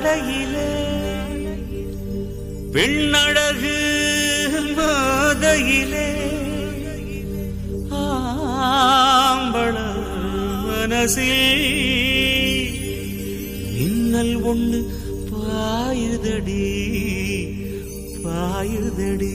நடையிலே பெண்ணழகு மாதையிலே ஆம்பள மனசில் மின்னல் ஒண்ணு பாயுதடி பாயுதடி.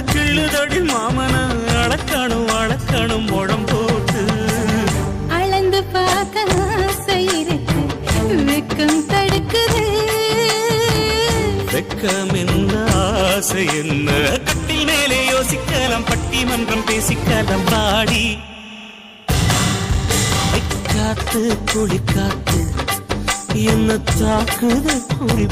கிள்ளுதடி மாமன அளக்கணும் அளக்கணும் முழம் போட்டு. அளந்து பார்க்க ஆசை இருக்கு வெக்கம் தடுக்குது. வெக்கம் என்ன ஆசை என்ன? கட்டில் மேலே யோசிக்கலாம் பட்டிமன்றம் பேசிக்கலாம் பாடி. காத்து குழி காத்து என்ன தாக்குது குழி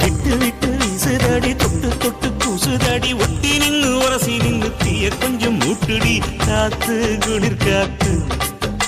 விட்டு விட்டு வீசுதடி தொட்டு தொட்டு கூசுதடி ஒட்டி நின்னு உரசி நின்னு தீய கொஞ்சம் மூட்டுடி காத்து குளிர் காத்து